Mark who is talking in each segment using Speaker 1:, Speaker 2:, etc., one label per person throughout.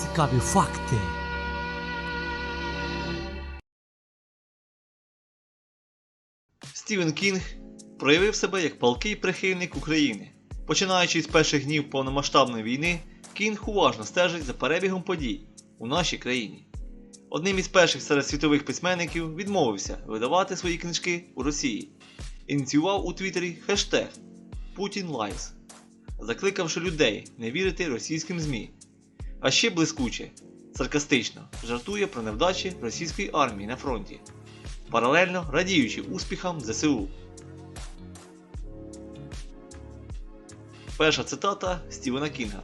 Speaker 1: Цікаві факти.
Speaker 2: Стівен Кінг проявив себе як палкий прихильник України. Починаючи з перших днів повномасштабної війни, Кінг уважно стежить за перебігом подій у нашій країні. Одним із перших серед світових письменників відмовився видавати свої книжки у Росії. Ініціював у Твіттері хештег Putin Lies, закликавши людей не вірити російським ЗМІ. А ще блискуче, саркастично жартує про невдачі російської армії на фронті паралельно радіючи успіхам ЗСУ. Перша цитата Стівена Кінга.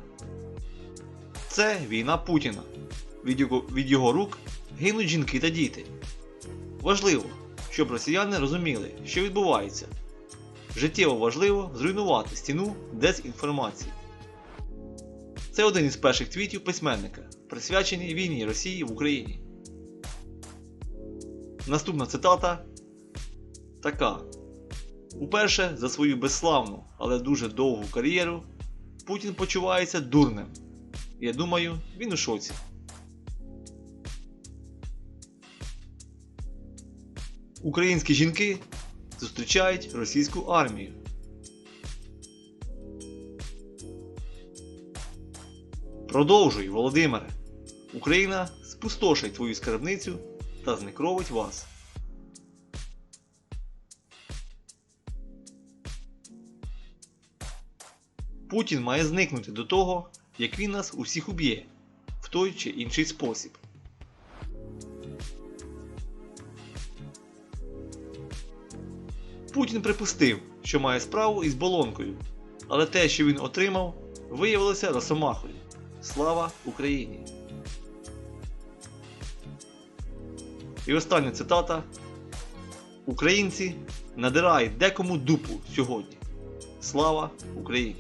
Speaker 2: Це війна Путіна. Від його, від його рук гинуть жінки та діти. Важливо, щоб росіяни розуміли, що відбувається. Життєво важливо зруйнувати стіну дезінформації. Це один із перших твітів письменника, присвячений війні Росії в Україні. Наступна цитата така. Уперше за свою безславну, але дуже довгу кар'єру Путін почувається дурним. Я думаю, він у шоці. Українські жінки зустрічають російську армію. Продовжуй, Володимире. Україна спустошить твою скарбницю та зникровить вас. Путін має зникнути до того, як він нас усіх уб'є в той чи інший спосіб. Путін припустив, що має справу із болонкою, але те, що він отримав, виявилося росомахою. Слава Україні! І остання цитата. Українці надирають декому дупу сьогодні. Слава Україні!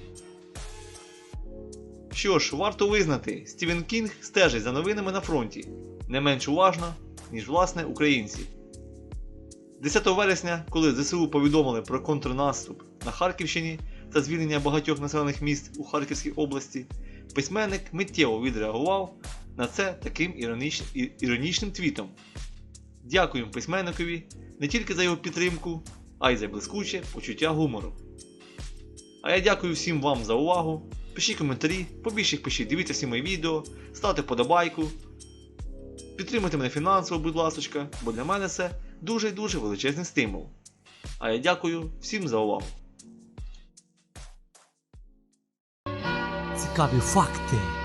Speaker 2: Що ж, варто визнати, Стівен Кінг стежить за новинами на фронті не менш уважно, ніж власне українці. 10 вересня, коли ЗСУ повідомили про контрнаступ на Харківщині та звільнення багатьох населених міст у Харківській області, письменник миттєво відреагував на це таким іроніч... іронічним твітом. Дякуємо письменникові не тільки за його підтримку, а й за блискуче почуття гумору. А я дякую всім вам за увагу. Пишіть коментарі, побільше їх пишіть, дивіться всі мої відео, ставте подобайку. Підтримуйте мене фінансово, будь ласка, бо для мене це дуже-дуже величезний стимул. А я дякую всім за увагу.
Speaker 1: Цікаві факти.